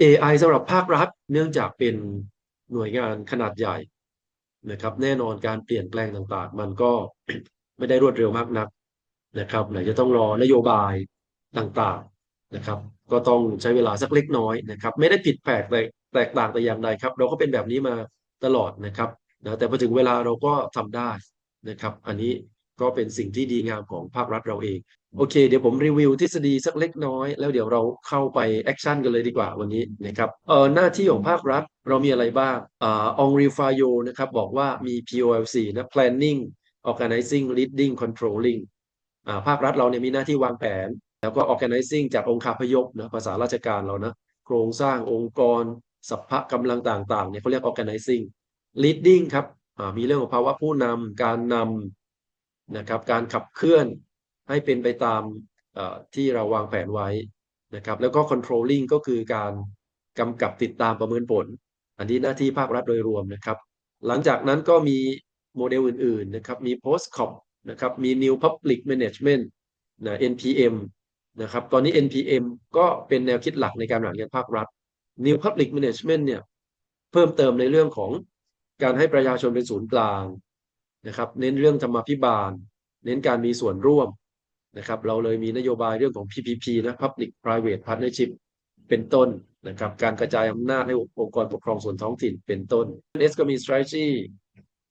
AI สำหรับภาครัฐ เนื่องจากเป็นหน่วยงานขนาดใหญ่นะครับ แน่นอนการเปลี่ยนแปลงต่างๆ มันก็ไม่ได้รวดเร็วมากนักนะครับไหนจะต้องรอนโยบายต่างๆนะครับ ก็ต้องใช้เวลาสักเล็กน้อยนะครับ ไม่ได้ผิดแปลกแต่แตกต่างแต่อย่างใดครับ เราก็เป็นแบบนี้มาตลอดนะครับนะแต่พอถึงเวลาเราก็ทำได้นะครับ อันนี้ก็เป็นสิ่งที่ดีงามของภาครัฐเราเอง โอเค เดี๋ยวผมรีวิวทฤษฎีสักเล็กน้อย แล้วเดี๋ยวเราเข้าไปแอคชั่นกันเลยดีกว่าวันนี้นะครับเอ่อหน้าที่ของภาครัฐเรามีอะไรบ้างอ่าองริฟายโยนะครับบอกว่ามี POLC นะ planning organizing leading controlling อ่าภาครัฐเราเนี่ยมีหน้าที่วางแผน แล้วก็ organizing จากองค์คาพยพนะภาษาราชการเรานะโครงสร้างองค์กรสัพพะกำลังต่างๆเนี่ยเขาเรียก organizing leading ครับมีเรื่องของภาวะผู้นำการนำนะครับการขับเคลื่อน ให้เป็นไปตามที่เราวางแผนไว้นะครับ แล้วก็ controlling ก็คือการกำกับติดตามประเมินผล อันนี้หน้าที่ภาครัฐโดยรวมนะครับ หลังจากนั้นก็มีโมเดลอื่นๆนะครับ มี post cop นะครับ มี new public management นะ NPM นะครับ ตอนนี้ NPM ก็เป็นแนวคิดหลักในการบริหารงานภาครัฐ new public management เนี่ยเพิ่มเติมในเรื่องของการให้ประชาชนเป็นศูนย์กลางนะครับ เน้นเรื่องธรรมาภิบาล เน้นการมีส่วนร่วม นะครับเราเลยมีนโยบายเรื่องของ PPP นะ Public Private Partnership เป็นต้นนะครับการกระจายอำนาจให้องค์กรปกครองส่วนท้องถิ่นเป็นต้น S ก็มี strategy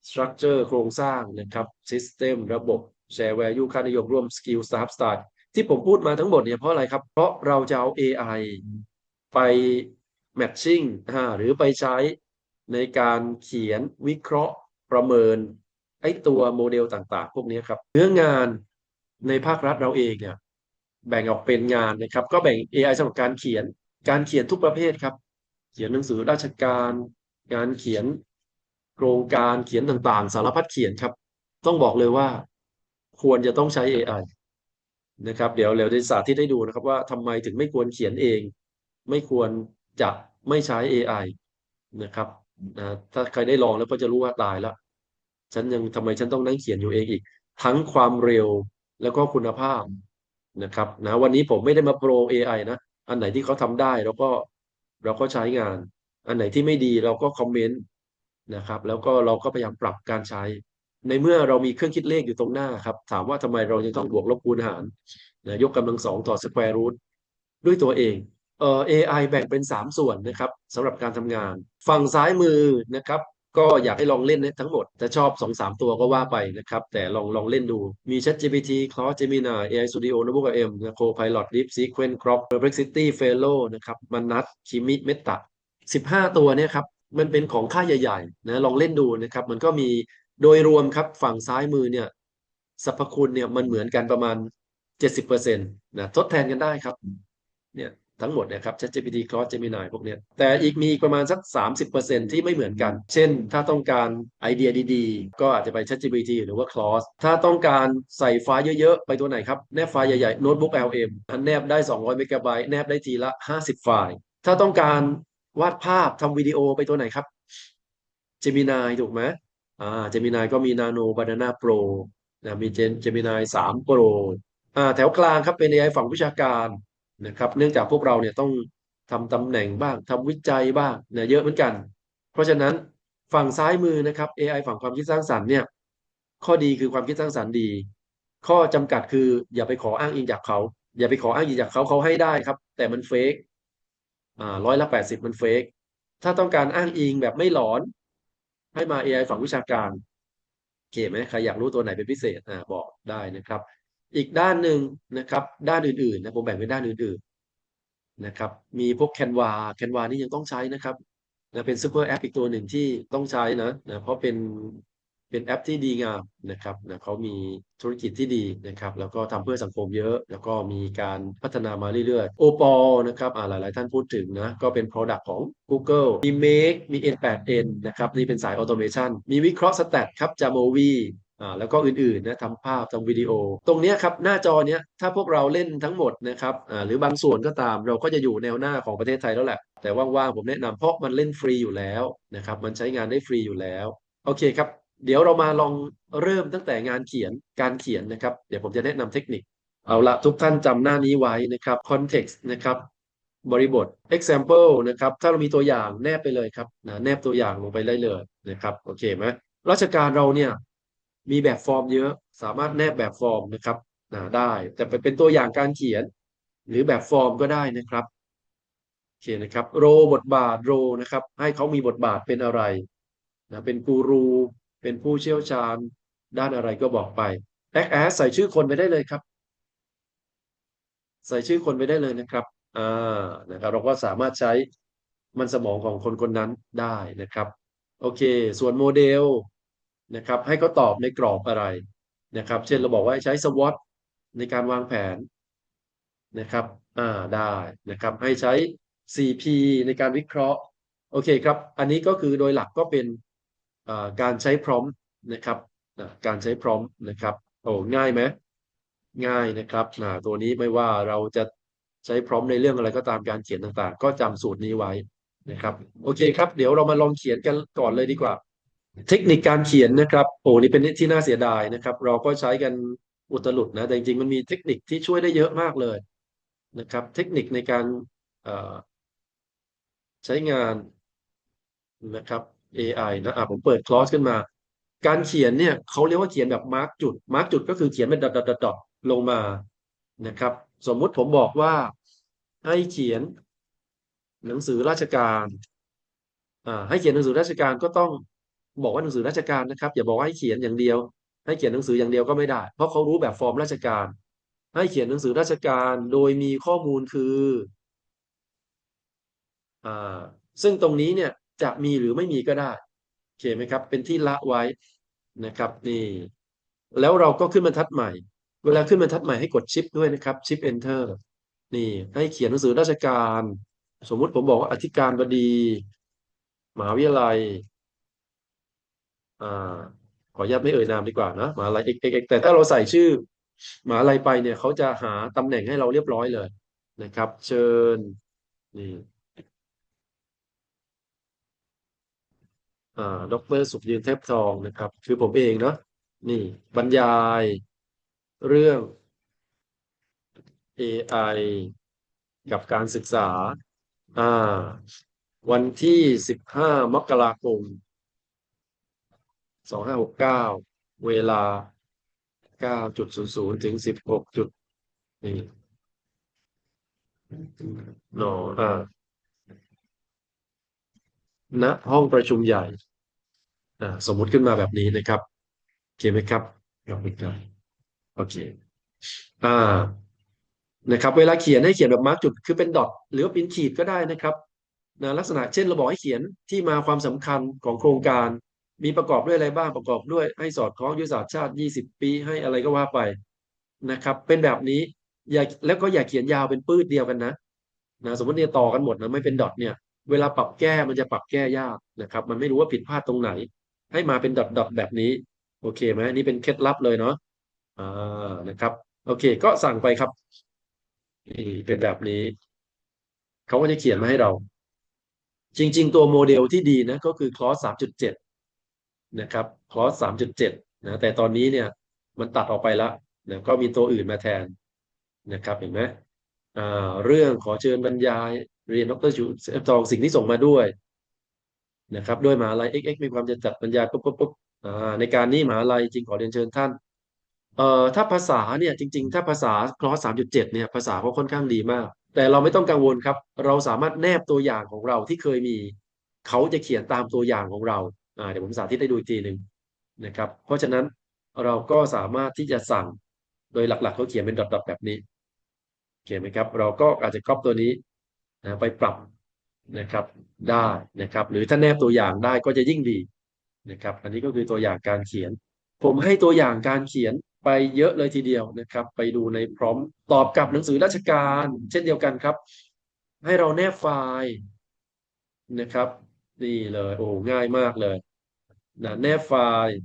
structure โครงสร้างนะครับ system ระบบ share value ค่านิยมร่วม skill staff start ที่ผมพูดมาทั้งหมดเนี่ยเพราะอะไรครับ เพราะเราจะเอา AI ไป matching หรือไปใช้ในการเขียนวิเคราะห์ประเมินไอ้ตัวโมเดลต่างๆ พวกนี้ครับเนื้องาน ในภาครัฐเราเองเนี่ยแบ่งออกเป็นงานนะครับ ก็แบ่ง AI สำหรับการเขียน การเขียนทุกประเภทครับ เขียนหนังสือราชการ งานเขียนโครงการเขียนต่างๆ สารพัดเขียนครับ ต้องบอกเลยว่า ควรจะต้องใช้ AI นะครับ เดี๋ยวเดี๋ยวจะสาธิตให้ดูนะครับ ว่าทำไมถึงไม่ควรเขียนเอง ไม่ควรจะไม่ใช้ AI นะครับนะถ้าใครได้ลองแล้วก็จะรู้ว่าตายแล้วฉันยังทำไมฉันต้องนั่งเขียนอยู่เองอีก ทั้งความเร็ว แล้วก็คุณภาพนะครับนะวันนี้ผมไม่ได้มาโปร AI นะ อันไหนที่เขาทำได้เราก็เราก็ใช้งาน อันไหนที่ไม่ดีเราก็คอมเมนต์นะครับ แล้วก็เราก็พยายามปรับการใช้ ในเมื่อเรามีเครื่องคิดเลขอยู่ตรงหน้าครับ ถามว่าทำไมเราจะต้องบวกลบคูณหารนะยกกำลังสองต่อสแควร์รูทด้วยตัวเองเอ่อ AI แบ่งเป็น 3 ส่วนนะครับสำหรับการทำงาน ฝั่งซ้ายมือนะครับ ก็อยากให้ลองเล่นทั้งหมดถ้าชอบ 2-3 ตัวก็ว่าไปนะครับ แต่ลองลองเล่นดู มี ChatGPT Claude Gemini AI Studio Notebook M Copilot Deep Sequence Crop Perplexity Fellow นะครับมันนัดคิมิเมตา15 ตัวเนี่ยครับ มันเป็นของค่าใหญ่ๆนะลองเล่นดูนะครับ มันก็มีโดยรวมครับฝั่งซ้ายมือเนี่ยสรรพคุณเนี่ยมันเหมือนกันประมาณ 70%นะทดแทนกันได้ครับเนี่ย ทั้งหมดนะครับ ChatGPT Claude Gemini พวกเนี้ยแต่อีกมีประมาณสัก 30%ที่ไม่เหมือนกัน เช่น ถ้าต้องการไอเดียดีๆ ก็อาจจะไป ChatGPT หรือว่า Claude ถ้าต้องการใส่ไฟล์เยอะๆ ไปตัวไหนครับ แนบไฟล์ใหญ่ๆ Notebook LM อันแนบได้ 200 เมกะไบต์แนบได้ทีละ 50 ไฟล์ ถ้าต้องการวาดภาพทำวิดีโอไปตัวไหนครับ Gemini ถูกไหมอ่า Gemini ก็มี Nano Banana Pro นะมี Gemini 3 Pro อ่าแถวกลางครับเป็น AI ฝั่งวิชาการ นะครับ เนื่องจากพวกเราเนี่ยต้องทำตำแหน่งบ้างทำวิจัยบ้างเนี่ยเยอะเหมือนกัน เพราะฉะนั้นฝั่งซ้ายมือนะครับ AI ฝั่งความคิดสร้างสรรค์เนี่ยข้อดีคือความคิดสร้างสรรค์ดี ข้อจำกัดคืออย่าไปขออ้างอิงจากเขา อย่าไปขออ้างอิงจากเขาเขาให้ได้ครับ แต่มันเฟกอ่าร้อยละแปดสิบมันเฟกถ้าต้องการอ้างอิงแบบไม่หลอน ให้มา AI ฝั่งวิชาการโอเคไหมใครอยากรู้ตัวไหนเป็นพิเศษอ่าบอกได้นะครับ อีกด้านหนึ่งนะครับ ด้านอื่นๆนะผมแบ่งเป็นด้านอื่นๆนะครับ มีพวกแคนวาแคนวานี่ยังต้องใช้นะครับนะเป็นซูเปอร์แอปอีกตัวหนึ่งที่ต้องใช้นะนะเพราะเป็นเป็นแอปที่ดีงามนะครับนะเขามีธุรกิจที่ดีนะครับ แล้วก็ทำเพื่อสังคมเยอะ แล้วก็มีการพัฒนามาเรื่อยๆ โอปอนะครับหลายๆท่านพูดถึงนะ ก็เป็น Product ของ Google มี Make มี N8N นะครับ นี่เป็นสายออโตเมชันมีวิเคราะห์สแตทครับ Jamovi อ่า แล้วก็อื่นๆนะทำภาพทำวิดีโอ ตรงนี้ครับหน้าจอเนี้ยถ้าพวกเราเล่นทั้งหมดนะครับอ่าหรือบางส่วนก็ตามเราก็จะอยู่แนวหน้าของประเทศไทยแล้วแหละ แต่ว่างๆผมแนะนำเพราะมันเล่นฟรีอยู่แล้วนะครับมันใช้งานได้ฟรีอยู่แล้ว โอเคครับ เดี๋ยวเรามาลองเริ่มตั้งแต่งานเขียนการเขียนนะครับ เดี๋ยวผมจะแนะนำเทคนิค เอาละทุกท่านจำหน้านี้ไว้นะครับ context นะครับบริบท example นะครับ ถ้าเรามีตัวอย่างแนบไปเลยครับนะแนบตัวอย่างลงไปได้เลยนะครับ โอเคไหมราชการเราเนี่ย มีแบบฟอร์มเยอะ สามารถแนบแบบฟอร์มนะครับนะได้ แต่ไปเป็นตัวอย่างการเขียน หรือแบบฟอร์มก็ได้นะครับโอเคนะครับโรบทบาทโรนะครับ ให้เขามีบทบาทเป็นอะไรนะเป็นกูรูเป็นผู้เชี่ยวชาญ ด้านอะไรก็บอกไปแอคแอสใส่ชื่อคนไปได้เลยครับ ใส่ชื่อคนไปได้เลยนะครับอ่านะครับ เราก็สามารถใช้มันสมองของคนคนนั้นได้นะครับ โอเค ส่วนโมเดล นะครับ ให้เขาตอบในกรอบอะไรนะครับ เช่นเราบอกว่าใช้ SWOT ในการวางแผนนะครับอ่าได้นะครับ ให้ใช้ 4P ในการวิเคราะห์โอเคครับ อันนี้ก็คือโดยหลักก็เป็นการใช้พร้อมนะครับการใช้พร้อมนะครับโอ้ง่ายไหมง่ายนะครับตัวนี้ไม่ว่าเราจะใช้พร้อมในเรื่องอะไรก็ตามการเขียนต่างๆ ก็จำสูตรนี้ไว้นะครับ โอเคครับ เดี๋ยวเรามาลองเขียนกันก่อนเลยดีกว่า เทคนิคการเขียนนะครับโอ้นี่เป็นที่น่าเสียดายนะครับ เราก็ใช้กันอุตลุดนะแต่จริงๆมันมีเทคนิคที่ช่วยได้เยอะมากเลยนะครับ เทคนิคในการใช้งานนะครับ AI นะอะผมเปิดคลอสขึ้นมา การเขียนเนี่ยเขาเรียกว่าเขียนแบบมาร์กจุดมาร์กจุดก็คือเขียนเป็นดอทดอทลงมานะครับ สมมุติผมบอกว่าให้เขียนหนังสือราชการ อ่า ให้เขียนหนังสือราชการก็ต้อง บอกว่าหนังสือราชการนะครับ อย่าบอกว่าให้เขียนอย่างเดียว ให้เขียนหนังสืออย่างเดียวก็ไม่ได้ เพราะเขารู้แบบฟอร์มราชการ ให้เขียนหนังสือราชการโดยมีข้อมูลคืออ่าซึ่งตรงนี้เนี่ยจะมีหรือไม่มีก็ได้โอเคไหมครับ เป็นที่ละไว้นะครับ นี่ แล้วเราก็ขึ้นบรรทัดใหม่ เวลาขึ้นบรรทัดใหม่ให้กดชิปด้วยนะครับชิป enter นี่ ให้เขียนหนังสือราชการ สมมุติผมบอกว่าอธิการบดีมหาวิทยาลัย ขออนุญาตไม่เอ่ยนามดีกว่านะมหาลัยเอกเอกแต่ถ้าเราใส่ชื่อมหาลัยไปเนี่ยเขาจะหาตำแหน่งให้เราเรียบร้อยเลยนะครับ เชิญนี่อ่าดรสุขยืนเทพทองนะครับ คือผมเองเนาะนี่บรรยายเรื่อง AI กับการศึกษา อ่า วันที่สิบห้ามกราคม สองห้าหกเก้าเวลาเก้าจุดศูนย์ศูนย์ถึงสิบหกจุดนี่นอ่าณห้องประชุมใหญ่สมมุติขึ้นมาแบบนี้นะครับ โอเคไหมครับยกมือครับโอเคอ่านะครับ เวลาเขียนให้เขียนแบบมาร์กจุดคือเป็นดอทหรือว่าเป็นขีดก็ได้นะครับนะลักษณะเช่นเราบอกให้เขียนที่มาความสำคัญของโครงการ มีประกอบด้วยอะไรบ้างประกอบด้วย ให้สอดคล้องยุทธศาสตร์ชาติ 20 ปี ให้อะไรก็ว่าไปนะครับ เป็นแบบนี้อย่าแล้วก็อย่าเขียนยาวเป็นปื้ดเดียวกันนะนะสมมติเนี่ยต่อกันหมดนะไม่เป็นดอทเนี่ย เวลาปรับแก้มันจะปรับแก้ยากนะครับ มันไม่รู้ว่าผิดพลาดตรงไหน ให้มาเป็นดอทดอทแบบนี้ โอเคไหมนี่เป็นเคล็ดลับเลยเนาะอ่านะครับ โอเค ก็สั่งไปครับนี่เป็นแบบนี้เขาก็จะเขียนมาให้เรา จริง ๆ ตัวโมเดลที่ดีนะ ก็คือคลอสสามจุดเจ็ด นะครับคลอสสามจุดเจ็ดนะแต่ตอนนี้เนี่ยมันตัดออกไปแล้วนะก็มีตัวอื่นมาแทนนะครับเห็นไหมอ่าเรื่องขอเชิญบรรยายเรียนดรชูทองสิ่งที่ส่งมาด้วยนะครับด้วยมหาลัย XX มีความจะจัดบรรยายปุ๊บปุ๊บปุ๊บในการนี้มหาลัยจริงขอเรียนเชิญท่านเอ่อถ้าภาษาเนี่ยจริง ๆ ถ้าภาษาคลอสสามจุดเจ็ดเนี่ยภาษาเขาค่อนข้างดีมาก แต่เราไม่ต้องกังวลครับ เราสามารถแนบตัวอย่างของเราที่เคยมี เขาจะเขียนตามตัวอย่างของเรา เดี๋ยวผมสาธิตให้ดูอีกทีหนึ่งนะครับ เพราะฉะนั้นเราก็สามารถที่จะสั่งโดยหลักๆเขาเขียนเป็นดอทๆแบบนี้เขียนไหมครับ เราก็อาจจะก๊อปตัวนี้นะไปปรับนะครับได้นะครับ หรือถ้าแนบตัวอย่างได้ก็จะยิ่งดีนะครับ อันนี้ก็คือตัวอย่างการเขียน ผมให้ตัวอย่างการเขียนไปเยอะเลยทีเดียวนะครับ ไปดูในพร้อมตอบกับหนังสือราชการ เช่นเดียวกันครับ ให้เราแนบไฟล์นะครับ นี่เลย โอ้ง่ายมากเลย นะแนบไฟล์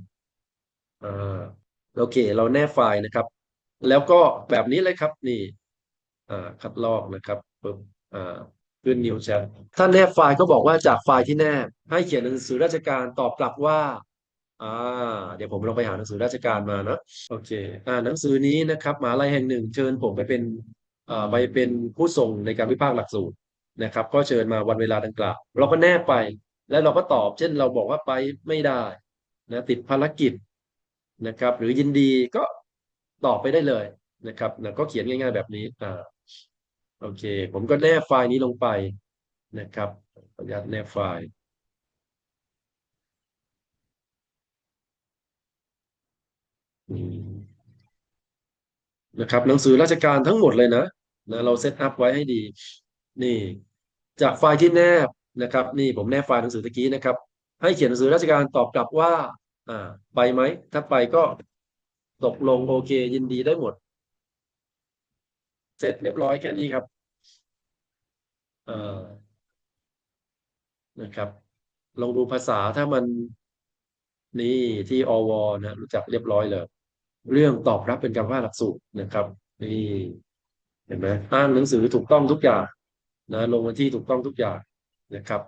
อ่าโอเค เราแนบไฟล์นะครับ แล้วก็แบบนี้เลยครับ นี่ อ่า คัดลอกนะครับปึ๊บอ่าขึ้นนิวแชทถ้าแนบไฟล์ก็บอกว่าจากไฟล์ที่แนบ ให้เขียนหนังสือราชการตอบกลับว่า อ่า เดี๋ยวผมลองไปหาหนังสือราชการมานะโอเค อ่า หนังสือนี้นะครับมหาลัยแห่งหนึ่ง เชิญผมไปเป็นอ่าไปเป็นผู้ส่งในการวิพากษ์หลักสูตรนะครับ ก็เชิญมาวันเวลาดังกล่าวเราก็แนบไป แล้วเราก็ตอบ เช่นเราบอกว่าไปไม่ได้นะติดภารกิจนะครับ หรือยินดีก็ตอบไปได้เลยนะครับนะก็เขียนง่าย ๆ แบบนี้อ่าโอเค ผมก็แนบไฟล์นี้ลงไปนะครับขออนุญาตแนบไฟล์นะครับ หนังสือราชการทั้งหมดเลยนะนะเราเซตอัพไว้ให้ดี นี่ จากไฟล์ที่แนบ นะครับ นี่ผมแนบไฟล์หนังสือตะกี้นะครับ ให้เขียนหนังสือราชการตอบกลับว่า อ่า ไปไหม ถ้าไปก็ตกลงโอเค ยินดีได้หมด เสร็จเรียบร้อยแค่นี้ครับเอ่อนะครับ ลองดูภาษาถ้ามันนี่ที่อวนะรู้จักเรียบร้อยเลยเรื่องตอบรับเป็นการว่าหลักสูตรนะครับ นี่ เห็นไหมอ้างหนังสือถูกต้องทุกอย่างนะลงวันที่ถูกต้องทุกอย่าง นะครับ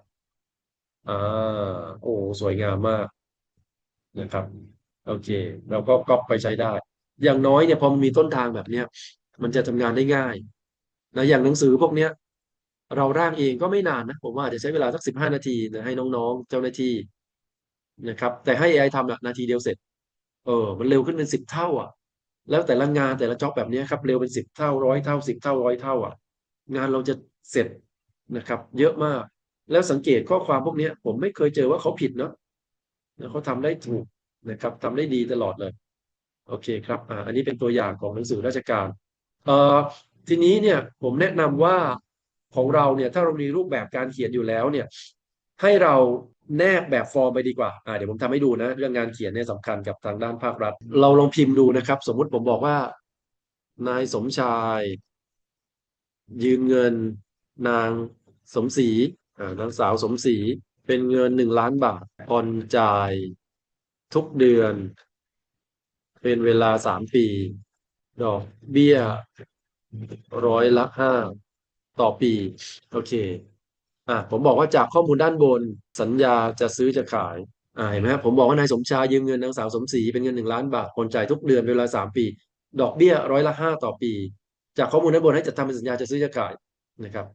อ่าโอ้สวยงามมากนะครับ โอเค เราก็ก๊อปไปใช้ได้ อย่างน้อยเนี่ยพอมันมีต้นทางแบบเนี้ยมันจะทำงานได้ง่ายนะอย่างหนังสือพวกเนี้ย เราร่างเองก็ไม่นานนะผมว่าจจะใช้เวลาสักสิบห้านาทีนะให้น้องๆ เจ้าหน้าที่นะครับ แต่ให้ AI ทำอะนาทีเดียวเสร็จ เออ มันเร็วขึ้นเป็นสิบเท่า อะ แล้วแต่ละงานแต่ละจ็อบแบบนี้ครับ เร็วเป็นสิบเท่าร้อยเท่าสิบเท่าร้อยเท่า อะ งานเราจะเสร็จนะครับ เยอะมาก แล้วสังเกตข้อความพวกนี้ผมไม่เคยเจอว่าเขาผิดเนาะเขาทำได้ถูกนะครับทำได้ดีตลอดเลย โอเคครับออันนี้เป็นตัวอย่างของหนังสือราชการเอ่อทีนี้เนี่ยผมแนะนำว่าของเราเนี่ยถ้าเรามีรูปแบบการเขียนอยู่แล้วเนี่ย ให้เราแนบแบบฟอร์มไปดีกว่าอ่าเดี๋ยวผมทำให้ดูนะ เรื่องงานเขียนเนี่ยสำคัญกับทางด้านภาครัฐ เราลองพิมพ์ดูนะครับ สมมุติผมบอกว่า นายสมชาย ยืมเงิน นางสมศรี นางสาวสมศรีเป็นเงินหนึ่งล้านบาทผ่อนจ่ายทุกเดือน เป็นเวลาสามปี ดอกเบี้ยร้อยละห้าต่อปี โอเคอ่าผมบอกว่าจากข้อมูลด้านบนสัญญาจะซื้อจะขายอ่าเห็นไหมผมบอกว่านายสมชายยืมเงินนางสาวสมศรีเป็นเงินหนึ่งล้านบาทผ่อนจ่ายทุกเดือนเป็นเวลาสามปี ดอกเบี้ยร้อยละห้าต่อปี จากข้อมูลด้านบนให้จัดทำเป็นสัญญาจะซื้อจะขายนะครับ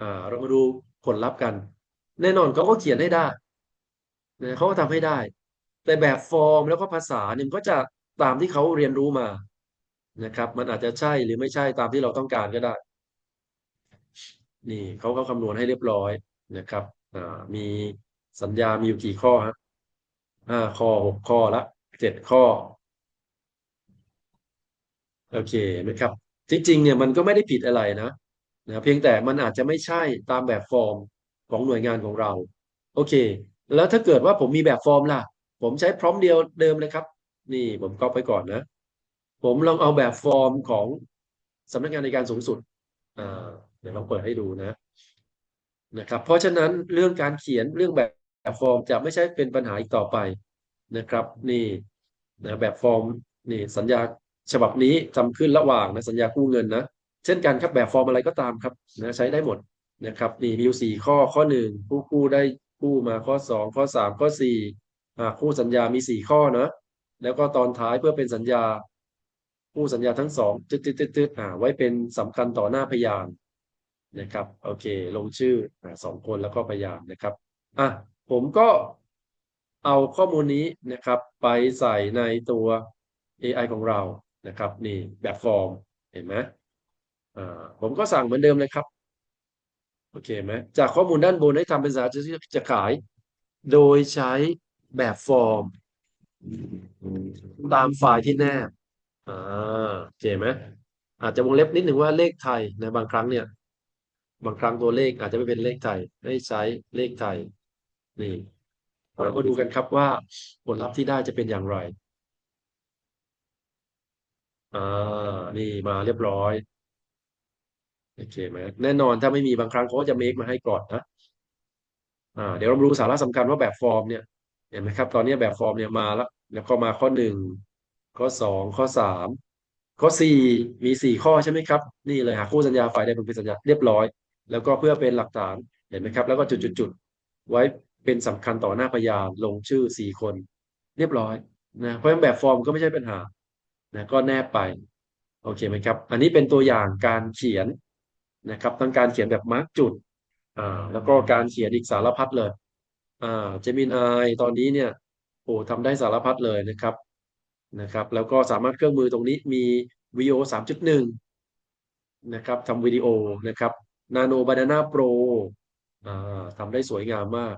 อ่าเรามาดูผลลัพธ์กัน แน่นอนเขาก็เขียนให้ได้นะเขาก็ทำให้ได้ แต่แบบฟอร์มแล้วก็ภาษาเนี่ยก็จะตามที่เขาเรียนรู้มานะครับ มันอาจจะใช่หรือไม่ใช่ตามที่เราต้องการก็ได้ นี่เขาเขาคำนวณให้เรียบร้อยนะครับอ่ามีสัญญามีอยู่กี่ข้อฮะห้าข้อหกข้อละเจ็ดข้อ โอเคไหมครับ จริงๆเนี่ยมันก็ไม่ได้ผิดอะไรนะ นะเพียงแต่มันอาจจะไม่ใช่ตามแบบฟอร์มของหน่วยงานของเรา โอเค แล้วถ้าเกิดว่าผมมีแบบฟอร์มล่ะ ผมใช้พร้อมเดียวเดิมเลยครับ นี่ผมก๊อปไปก่อนนะ ผมลองเอาแบบฟอร์มของสำนักงานในการสูงสุดเดี๋ยวลองเปิดให้ดูนะนะครับ เพราะฉะนั้นเรื่องการเขียนเรื่องแบบแบบฟอร์มจะไม่ใช่เป็นปัญหาอีกต่อไปนะครับ นี่นะแบบฟอร์มนี่สัญญาฉบับนี้ทำขึ้นระหว่างนะสัญญากู้เงินนะ เช่นกันครับแบบฟอร์มอะไรก็ตามครับนะใช้ได้หมดนะครับนี่มีอยู่สี่ข้อข้อหนึ่งผู้กู้ได้กู้มาข้อสองข้อสามข้อสี่คู่สัญญามีสี่ข้อเนะแล้วก็ตอนท้ายเพื่อเป็นสัญญาคู่สัญญาทั้งสองตึ๊ดตึ๊ดตึ๊ดตึ๊ดอ่าไว้เป็นสำคัญต่อหน้าพยานนะครับโอเค ลงชื่ออสองคนแล้วก็พยานนะครับอะผมก็เอาข้อมูลนี้นะครับ ไปใส่ในตัว AI ของเรานะครับ นี่แบบฟอร์มเห็นไหม ผมก็สั่งเหมือนเดิมเลยครับ โอเคไหมจากข้อมูลด้านบนให้ทำเป็นสาจะจะขาย โดยใช้แบบฟอร์ม ตามไฟล์ที่แนบอ่าโอเคไหมอาจจะวงเล็บนิดหนึ่งว่าเลขไทยนะบางครั้งเนี่ย บางครั้งตัวเลขอาจจะไม่เป็นเลขไทยให้ใช้เลขไทยนี่เราก็ดูกันครับว่าผลลัพธ์ที่ได้จะเป็นอย่างไรอ่านี่มาเรียบร้อย โอเคไหมแน่นอนถ้าไม่มีบางครั้งเขาก็จะเมคมาให้ก่อนนะอ่าเดี๋ยวเราดูสาระสำคัญว่าแบบฟอร์มเนี่ยเห็นไหมครับ ตอนนี้แบบฟอร์มเนี่ยมาแล้ว แล้วก็มาข้อหนึ่งข้อสองข้อสามข้อสี่มีสี่ข้อใช่ไหมครับ นี่เลยหาคู่สัญญาฝ่ายใดเป็นสัญญาเรียบร้อย แล้วก็เพื่อเป็นหลักฐานเห็นไหมครับ แล้วก็จุดๆไว้เป็นสำคัญต่อหน้าพยานลงชื่อสี่คน เรียบร้อยนะเพราะฉะนั้นแบบฟอร์มก็ไม่ใช่ปัญหานะก็แนบไป โอเคไหมครับ อันนี้เป็นตัวอย่างการเขียน นะครับทั้งการเขียนแบบมาร์กจุดอ่าแล้วก็การเขียนอีกสารพัดเลยอ่าเจมินไอตอนนี้เนี่ยโอ้ทำได้สารพัดเลยนะครับนะครับ แล้วก็สามารถเครื่องมือตรงนี้มี VO สามจุดหนึ่งนะครับทำวิดีโอนะครับ Nano Banana Pro อ่าทำได้สวยงามมาก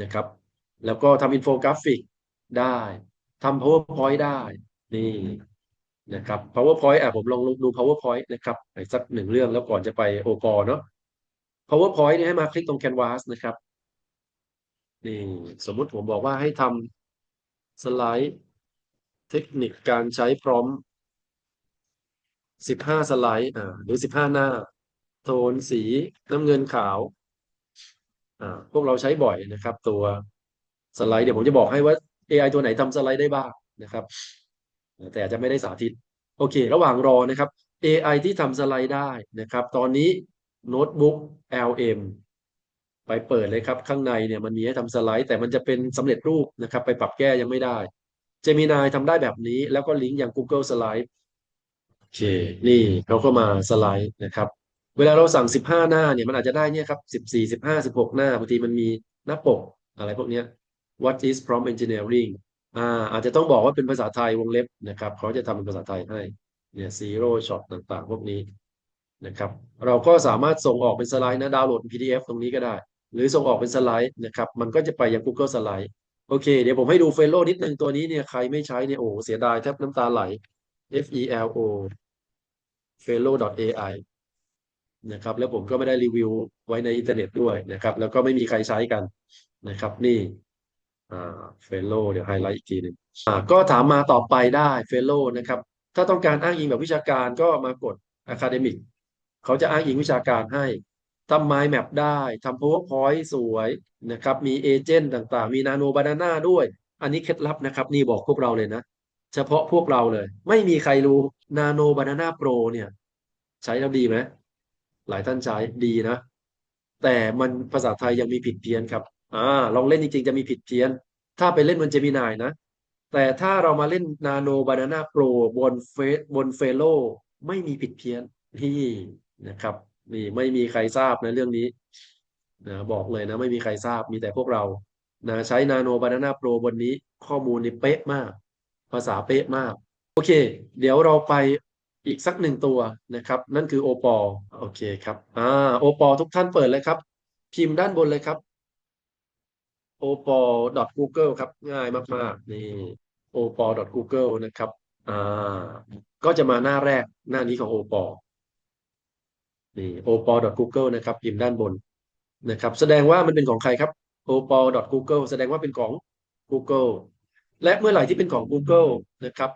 นะครับ แล้วก็ทำอินโฟกราฟิกได้ทำ PowerPoint ได้ นี่ นะครับ PowerPoint อะผมลองดู PowerPoint นะครับสักหนึ่งเรื่องแล้วก่อนจะไปโอปอเนาะ PowerPoint เนี่ยให้มาคลิกตรง Canvas นะครับนี่สมมุติผมบอกว่าให้ทำสไลด์เทคนิคการใช้พร้อมสิบห้าสไลด์อ่าหรือสิบห้าหน้า โทนสีน้ำเงินขาวอ่าพวกเราใช้บ่อยนะครับ ตัวสไลด์เดี๋ยวผมจะบอกให้ว่า AI ตัวไหนทำสไลด์ได้บ้างนะครับ แต่อาจจะไม่ได้สาธิต โอเค ระหว่างรอนะครับ AI ที่ทำสไลด์ได้นะครับ ตอนนี้โน้ตบุ๊ก LM ไปเปิดเลยครับ ข้างในเนี่ยมันมีให้ทำสไลด์ แต่มันจะเป็นสำเร็จรูปนะครับ ไปปรับแก้ยังไม่ได้ Gemini ทำได้แบบนี้ แล้วก็ลิงก์อย่าง Google Slide โอเค นี่เขาก็มาสไลด์นะครับ เวลาเราสั่งสิบห้าหน้าเนี่ยมันอาจจะได้เนี่ยครับสิบสี่สิบห้าสิบหกหน้าบางทีมันมีหน้าปกอะไรพวกนี้ What is prompt engineering อ่า อาจจะต้องบอกว่าเป็นภาษาไทยวงเล็บนะครับ เขาจะทำเป็นภาษาไทยให้ เนี่ย zero shot ต่างๆ พวกนี้นะครับ เราก็สามารถส่งออกเป็นสไลด์นะดาวน์โหลด PDF ตรงนี้ก็ได้ หรือส่งออกเป็นสไลด์นะครับ มันก็จะไปยัง Google Slide โอเค เดี๋ยวผมให้ดูเฟลโลนิดนึงตัวนี้เนี่ยใครไม่ใช้เนี่ยโอ้เสียดายแทบน้ำตาไหล F E L O fellow.ai นะครับ แล้วผมก็ไม่ได้รีวิวไว้ในอินเทอร์เน็ตด้วยนะครับ แล้วก็ไม่มีใครใช้กันนะครับ นี่ เฟลโลเดี๋ยวไฮไลท์อีกทีหนึ่งก็ถามมาต่อไปได้เฟลโลนะครับ ถ้าต้องการอ้างอิงแบบวิชาการก็มากด Academic เขาจะอ้างอิงวิชาการให้ทำ Mind Map ได้ทำ PowerPoint สวยนะครับ มีเอเจนต์ต่างๆ มี Nano Banana ด้วย อันนี้เคล็ดลับนะครับ นี่บอกพวกเราเลยนะ เฉพาะพวกเราเลย ไม่มีใครรู้ Nano Banana Pro เนี่ย ใช้แล้วดีไหมหลายท่านใช้ดีนะ แต่มันภาษาไทยยังมีผิดเพี้ยนครับ อ่าลองเล่นจริงๆ จะมีผิดเพี้ยน ถ้าไปเล่นบนเจมินายนะ แต่ถ้าเรามาเล่น Nano Banana Pro บนเฟซบนเฟโลไม่มีผิดเพี้ยนนี่นะครับนี่ไม่มีใครทราบนะเรื่องนี้นะบอกเลยนะ ไม่มีใครทราบมีแต่พวกเรานะใช้ Nano Banana Pro บนนี้ข้อมูลนี่เป๊ะมาก ภาษาเป๊ะมาก โอเค เดี๋ยวเราไปอีกสักหนึ่งตัวนะครับ นั่นคือโอปอโอเคครับอ่าโอปอทุกท่านเปิดเลยครับ พิมพ์ด้านบนเลยครับ opal.google ครับ ง่ายมากๆ นี่ opal.google นะครับ อ่า ก็จะมาหน้าแรกหน้านี้ของ opal นี่ opal.google นะครับ พิมพ์ด้านบนนะครับ แสดงว่ามันเป็นของใครครับ opal.google แสดงว่าเป็นของ Google และเมื่อไหร่ที่เป็นของ Google นะครับ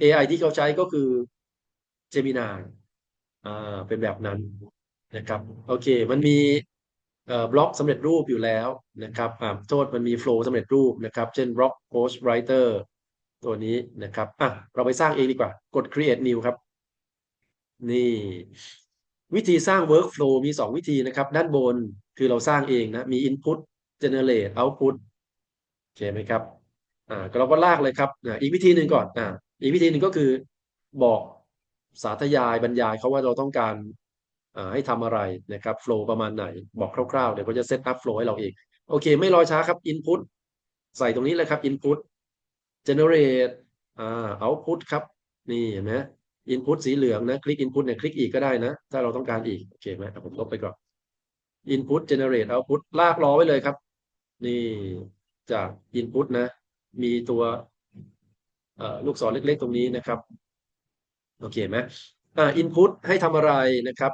AI ที่เขาใช้ก็คือ Gemini อ่า เป็นแบบนั้นนะครับ โอเค มันมี บล็อกสำเร็จรูปอยู่แล้วนะครับอ่าโทษมันมีโฟล์สำเร็จรูปนะครับ เช่นบล็อก Post Writer ตัวนี้นะครับอะเราไปสร้างเองดีกว่า กด create new ครับ นี่วิธีสร้าง workflow มี 2 วิธีนะครับ ด้านบนคือเราสร้างเองนะ มี input generate output โอเคไหมครับอ่าเราก็ลากเลยครับอ่าอีกวิธีหนึ่งก่อนอ่าอีกวิธีหนึ่งก็คือบอกสาธยายบรรยายเขาว่าเราต้องการ ให้ทำอะไรนะครับโฟล์ประมาณไหนบอกคร่าวๆ เดี๋ยวก็จะเซตอัพโฟล์ให้เราเอง โอเค ไม่รอช้าครับ input ใส่ตรงนี้เลยครับ input generate อ่า output ครับ นี่เห็นไหม input สีเหลืองนะ คลิก input เนี่ยคลิกอีกก็ได้นะ ถ้าเราต้องการอีก โอเคไหมผมลบไปก่อน input generate output ลากรอไว้เลยครับ นี่จาก input นะ มีตัวลูกศรเล็กๆ ตรงนี้นะครับ โอเคไหมอ่า input ให้ทำอะไรนะครับ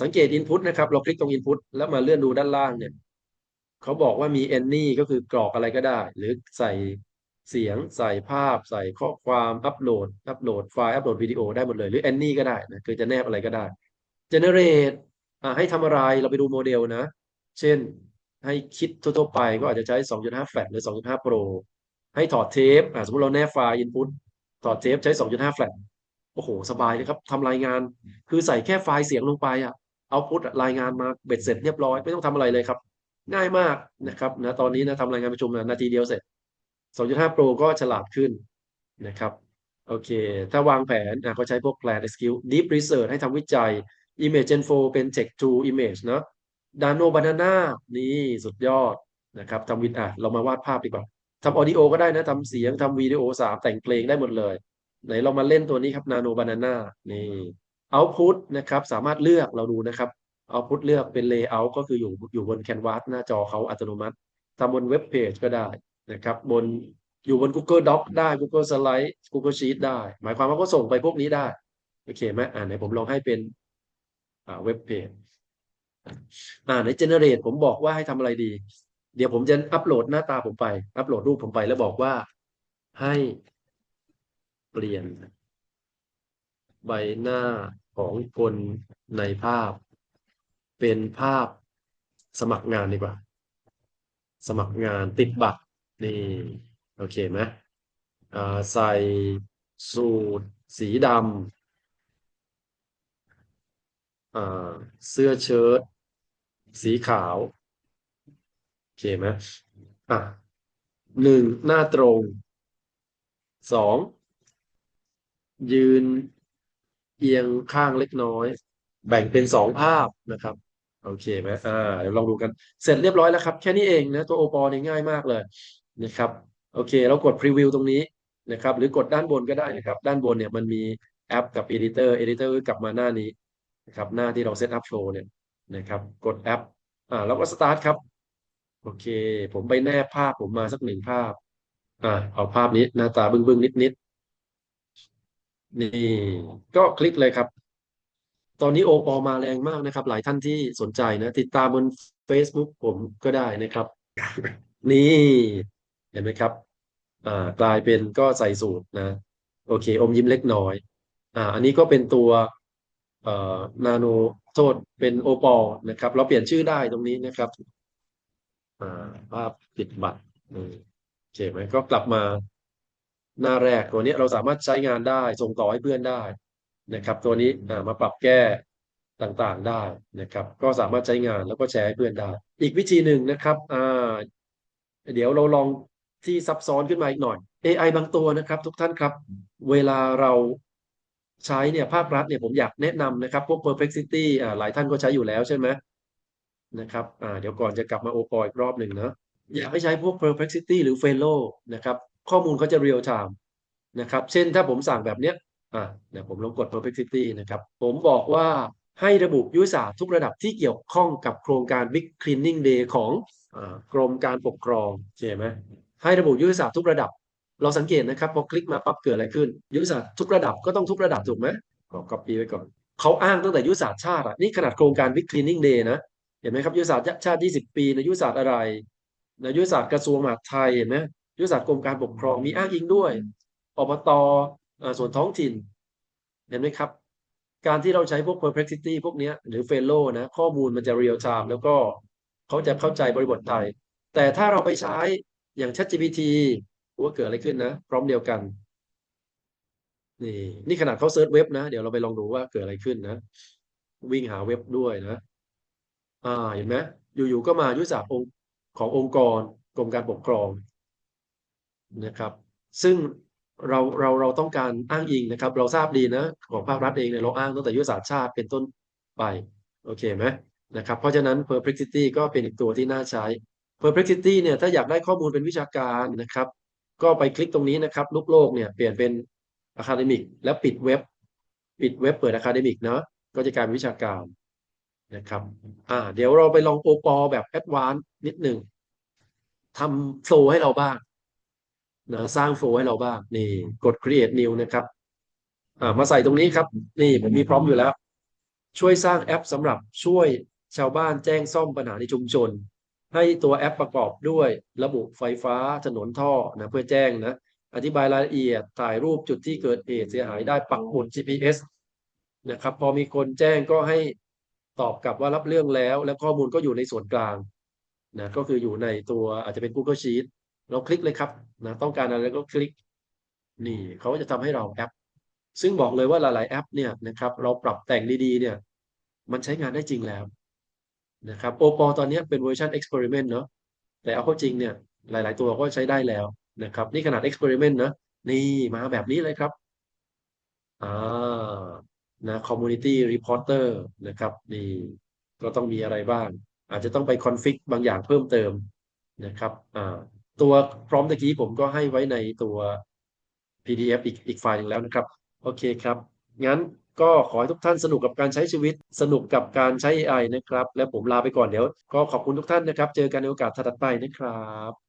สังเกต input นะครับ เราคลิกตรง input แล้วมาเลื่อนดูด้านล่างเนี่ยเขาบอกว่ามี any ก็คือกรอกอะไรก็ได้ หรือใส่เสียง ใส่ภาพ ใส่ข้อความอัปโหลด อัปโหลดไฟล์อัปโหลดวิดีโอได้หมดเลย หรือ any ก็ได้นะคือจะแนบอะไรก็ได้ generate อ่าให้ทำอะไรเราไปดูโมเดลนะ เช่นให้คิดทั่วๆไปก็อาจจะใช้ 2.5 flat หรือ 2.5 pro ให้ถอดเทปสมมติเราแนบไฟล์ input ถอดเทปใช้ 2.5 flat โอ้โห สบายเลยครับทำรายงาน คือใส่แค่ไฟล์เสียงลงไปอะ เอาพุทรายงานมาเบ็ดเสร็จเรียบร้อยไม่ต้องทำอะไรเลยครับ ง่ายมากนะครับนะตอนนี้นะทำรายงานประชุมนาทีเดียวเสร็จ 2.5 Pro ก็ฉลาดขึ้นนะครับโอเค ถ้าวางแผนอะก็ใช้พวก plan execute deep research ให้ทำวิจัย image gen 4 เป็น text to image เนอะ nano banana นี่สุดยอดนะครับทำวิดอะเรามาวาดภาพดีกว่าทำ audio ก็ได้นะทำเสียงทำวิดีโอสามแต่งเพลงได้หมดเลย ไหนเรามาเล่นตัวนี้ครับ nano banana นี่ output นะครับสามารถเลือกเราดูนะครับ output เลือกเป็น layout ก็คืออยู่อยู่บน canvas หน้าจอเขาอัตโนมัติทำบนเว็บเพจก็ได้นะครับบนอยู่บน Google Doc ได้ Google Slide Google Sheet ได้ หมายความว่าก็ส่งไปพวกนี้ได้ โอเคไหมอ่าไหนผมลองให้เป็นอ่าเว็บเพจอ่าใน generate ผมบอกว่าให้ทำอะไรดี เดี๋ยวผมจะอัปโหลดหน้าตาผมไป อัปโหลดรูปผมไปแล้วบอกว่าให้เปลี่ยน ใบหน้า ของคนในภาพ เป็นภาพสมัครงานดีกว่า สมัครงานติดบัตรนี่โอเคไหมใส่สูทสีดำเสื้อเชิ้ตสีขาว โอเคไหมอะหนึ่งหน้าตรงสองยืน เอียงข้างเล็กน้อย แบ่งเป็นสองภาพนะครับ โอเคไหมอ่าเดี๋ยวลองดูกันเสร็จเรียบร้อยแล้วครับ แค่นี้เองนะตัวโอปอเนี่ยง่ายมากเลยนะครับโอเค เรากดพรีวิวตรงนี้นะครับ หรือกดด้านบนก็ได้นะครับ ด้านบนเนี่ยมันมีแอปกับ Editor Editor กลับมาหน้านี้นะครับ หน้าที่เราเซตอัพโชว์เนี่ยนะครับ กดแอปอ่าแล้วก็สตาร์ทครับ โอเค ผมไปแนบภาพผมมาสักหนึ่งภาพอ่าเอาภาพนี้หน้าตาบึ้งบึ้งนิด นิดนี่ก็คลิกเลยครับ ตอนนี้โอปอมาแรงมากนะครับ หลายท่านที่สนใจนะ ติดตามบน Facebook ผมก็ได้นะครับ นี่ เห็นไหมครับ อ่ากลายเป็นก็ใส่สูตรนะ โอเค อมยิ้มเล็กน้อย อ่า อันนี้ก็เป็นตัวเอ่อนาโนโทษเป็นโอปอนะครับ เราเปลี่ยนชื่อได้ตรงนี้นะครับ อ่าภาพปิดบัตรอืมโอเคไหมก็กลับมา หน้าแรกตัวนี้เราสามารถใช้งานได้ส่งต่อให้เพื่อนได้นะครับ ตัวนี้ามาปรับแก้ต่างๆได้นะครับ ก็สามารถใช้งานแล้วก็แชร์ให้เพื่อนได้ อีกวิธีหนึ่งนะครับเดี๋ยวเราลองที่ซับซ้อนขึ้นมาอีกหน่อย AI บางตัวนะครับ ทุกท่านครับ เวลาเราใช้เนี่ยภาครัฐเนี่ยผมอยากแนะนำนะครับ พวก Perplexity อ่าหลายท่านก็ใช้อยู่แล้วใช่ไหมนะครับอ่าเดี๋ยวก่อนจะกลับมาโอปออีกรอบหนึ่งนะอยากให้ใช้พวก Perplexity หรือ Fellow นะครับ ข้อมูลเขาจะ real time นะครับเช่นถ้าผมสั่งแบบเนี้ยอ่าเดี๋ยวผมลองกด Perplexity นะครับ ผมบอกว่าให้ระบุยุทธศาสตร์ทุกระดับที่เกี่ยวข้องกับโครงการ Big Cleaning Day ของอกรมการปกครองใช่ไหมให้ระบุยุทธศาสตร์ทุกระดับ เราสังเกตนะครับพอคลิกมาปั๊บเกิดอะไรขึ้น ยุทธศาสตร์ทุกระดับก็ต้องทุกระดับถูกไหมก็ copy ไว้ก่อนเขาอ้างตั้งแต่ยุทธศาสตร์ชาติอะนี่ขนาดโครงการ Big Cleaning Day นะเห็นไหมครับยุทธศาสตร์ชาติ 20 ปีนะยุทธศาสตร์อะไรนะยุทธศาสตร์กระทรวงมหาดไทยเห็นไหม ยุทธศาสตร์กรมการปกครองมีอ้างอิงด้วยอบตอส่วนท้องถิ่น เห็นไหมครับ การที่เราใช้พวก perplexity พวกนี้หรือ fellow นะ ข้อมูลมันจะ real time แล้วก็เขาจะเข้าใจบริบทไทย แต่ถ้าเราไปใช้อย่าง ChatGPT ว่าเกิดอะไรขึ้นนะ พร้อมเดียวกัน นี่ นี่ขนาดเขาเซิร์ชเว็บนะ เดี๋ยวเราไปลองดูว่าเกิดอะไรขึ้นนะ วิ่งหาเว็บด้วยนะ อ่า เห็นไหมอยู่ๆก็มายุทธศาสตร์องค์ขององค์กรกรมการปกครอง นะครับซึ่งเราเราเราต้องการอ้างอิงนะครับ เราทราบดีนะของภาครัฐเองเนี่ยเราอ้างตั้งแต่ยุทธศาสตร์ชาติเป็นต้นไปโอเคไหมนะครับเพราะฉะนั้น perplexity ก็เป็นอีกตัวที่น่าใช้ perplexity เนี่ยถ้าอยากได้ข้อมูลเป็นวิชาการนะครับ ก็ไปคลิกตรงนี้นะครับลูกโลกเนี่ยเปลี่ยนเป็น academic แล้วปิดเว็บ ปิดเว็บเปิด academic เนาะก็จะกลายเป็นวิชาการนะครับอ่าเดี๋ยวเราไปลองโอปอแบบแอดวานซ์นิดหนึ่งทำโฟลให้เราบ้าง นะสร้างโฟลให้เราบ้างนี่กด create new นะครับอ่ามาใส่ตรงนี้ครับ นี่ผมมีพร้อมอยู่แล้ว ช่วยสร้างแอปสำหรับช่วยชาวบ้านแจ้งซ่อมปัญหาในชุมชน ให้ตัวแอปประกอบด้วยระบบไฟฟ้าถนนท่อนะเพื่อแจ้งนะอธิบายรายละเอียดถ่ายรูปจุดที่เกิดเหตุเสียหายได้ปักหมุด GPS นะครับพอมีคนแจ้งก็ให้ตอบกลับว่ารับเรื่องแล้ว และข้อมูลก็อยู่ในส่วนกลางนะก็คืออยู่ในตัวอาจจะเป็น Google Sheet เราคลิกเลยครับนะต้องการอะไรก็คลิก นี่เขาจะทำให้เราแอป ซึ่งบอกเลยว่าหลาย ๆ แอปเนี่ยนะครับเราปรับแต่งดี ๆ เนี่ย มันใช้งานได้จริงแล้วนะครับโอปอตอนนี้เป็นเวอร์ชัน experiment เนาะแต่เอาเข้าจริงเนี่ยหลาย ๆ ตัวก็ใช้ได้แล้วนะครับ นี่ขนาด experiment นะนี่มาแบบนี้เลยครับอ่านะ community reporter นะครับนี่ก็ต้องมีอะไรบ้าง อาจจะต้องไปคอนฟิกบางอย่างเพิ่มเติมนะครับอ่า ตัวพร้อมตะกี้ผมก็ให้ไว้ในตัว PDF อีกอีกไฟล์นึงแล้วนะครับ โอเคครับ งั้นก็ขอให้ทุกท่านสนุกกับการใช้ชีวิต สนุกกับการใช้ AI นะครับ และผมลาไปก่อนเดี๋ยว ก็ขอบคุณทุกท่านนะครับ เจอกันในโอกาสถัดไปนะครับ